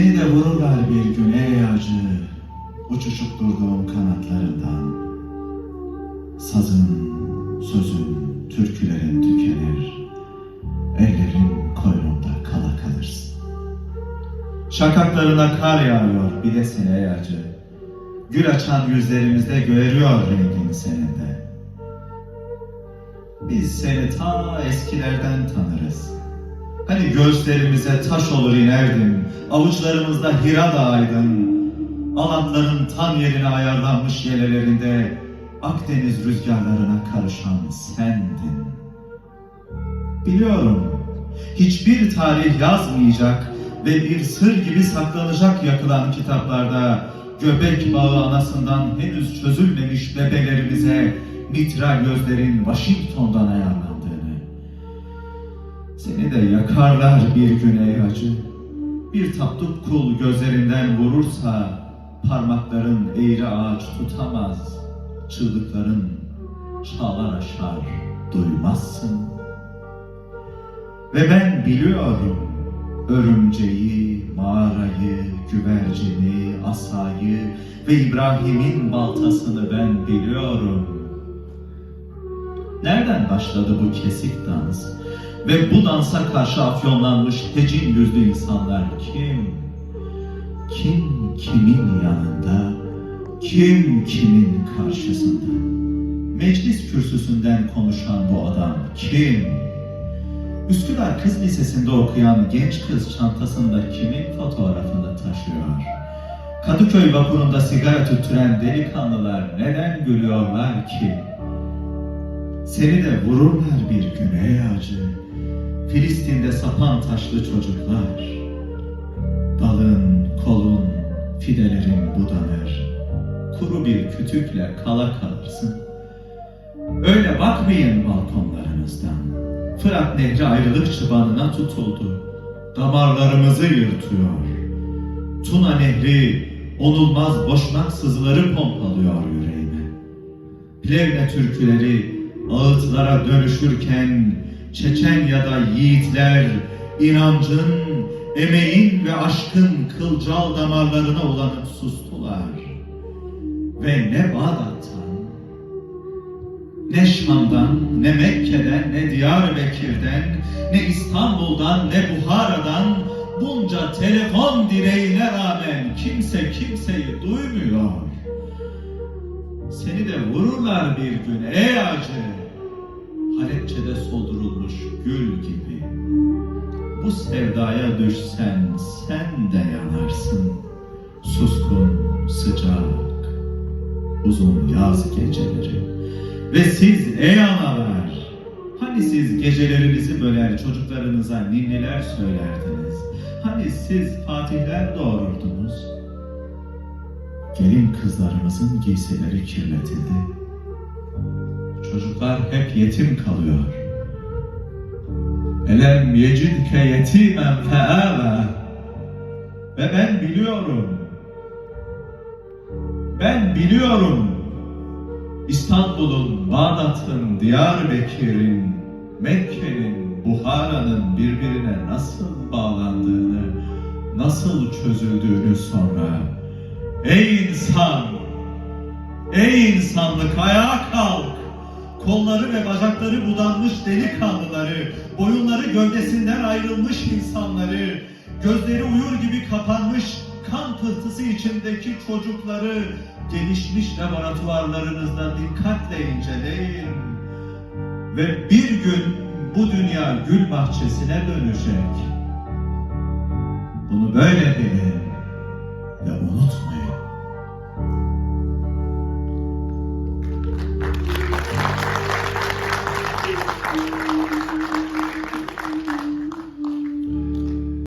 Beni de vururlar bir gün ey acı, uçuşup durduğum kanatlarından. Sazın, sözün, türkülerin tükenir, ellerin koynumda kala kalırsın. Şakaklarına kar yağıyor bir seni ey acı, gül açan yüzlerimizde görüyor rengini senin de. Biz seni ta eskilerden tanırız. Hani gözlerimize taş olur inerdin, avuçlarımızda hira dağıydın. Alatların tam yerine ayarlanmış yelelerinde Akdeniz rüzgarlarına karışan sendin. Biliyorum, hiçbir tarih yazmayacak ve bir sır gibi saklanacak yakılan kitaplarda göbek bağı anasından henüz çözülmemiş bebelerimize mitral gözlerin Washington'dan ayarlandığını. Seni de yakarlar bir gün ey acı. Bir tapduk kul gözlerinden vurursa parmakların eğri ağaç tutamaz. Çığlıkların çağlar aşar duymazsın. Ve ben biliyorum örümceği, mağarayı, güvercini, asayı ve İbrahim'in baltasını ben biliyorum. Nereden başladı bu kesik dans? Ve bu dansa karşı afyonlanmış hecin yüzlü insanlar kim? Kim kimin yanında? Kim kimin karşısında? Meclis kürsüsünden konuşan bu adam kim? Üsküdar Kız Lisesi'nde okuyan genç kız çantasında kimin fotoğrafını taşıyor? Kadıköy vapurunda sigara tüttüren delikanlılar neden gülüyorlar ki? Seni de vururlar bir gün ey acı. Filistin'de sapan taşlı çocuklar. Dalın, kolun, fidelerin budanır. Kuru bir kütükle kala kalırsın. Öyle bakmayın balkonlarınızdan. Fırat Nehri ayrılık çıbanına tutuldu. Damarlarımızı yırtıyor. Tuna Nehri onulmaz boşnak sızıları pompalıyor yüreğime. Plevne türküleri ağıtlara dönüşürken Çeçenya'da yiğitler inancın, emeğin ve aşkın kılcal damarlarına ulanıp sustular. Ve ne Bağdat'tan, ne Şam'dan, ne Mekke'den, ne Diyarbakır'dan, ne İstanbul'dan, ne Buhara'dan bunca telefon direğine rağmen kimse kimseyi duymuyor. Seni de vururlar bir gün ey acı. Bu sevdaya düşsen sen de yanarsın. Suskun, sıcak, uzun yaz geceleri. Ve siz ey analar, hani siz gecelerinizi böler çocuklarınıza ninniler söylerdiniz. Hani siz fatihler doğururdunuz. Gelin kızlarımızın giysileri kirletildi. Çocuklar hep yetim kalıyor. Elem yecidke yetimen feâve. Ve ben biliyorum. Ben biliyorum. İstanbul'un, Bağdat'ın, Diyarbakır'ın, Mekke'nin, Buhara'nın birbirine nasıl bağlandığını, nasıl çözüldüğünü sonra Ey insan! Ey insanlık ayağa kalk! Kolları ve bacakları budanmış delikanlıları, boyunları gövdesinden ayrılmış insanları, gözleri uyur gibi kapanmış kan pıhtısı içindeki çocukları gelişmiş laboratuvarlarınızda dikkatle inceleyin. Ve bir gün bu dünya gül bahçesine dönecek. Bunu böyle bilin.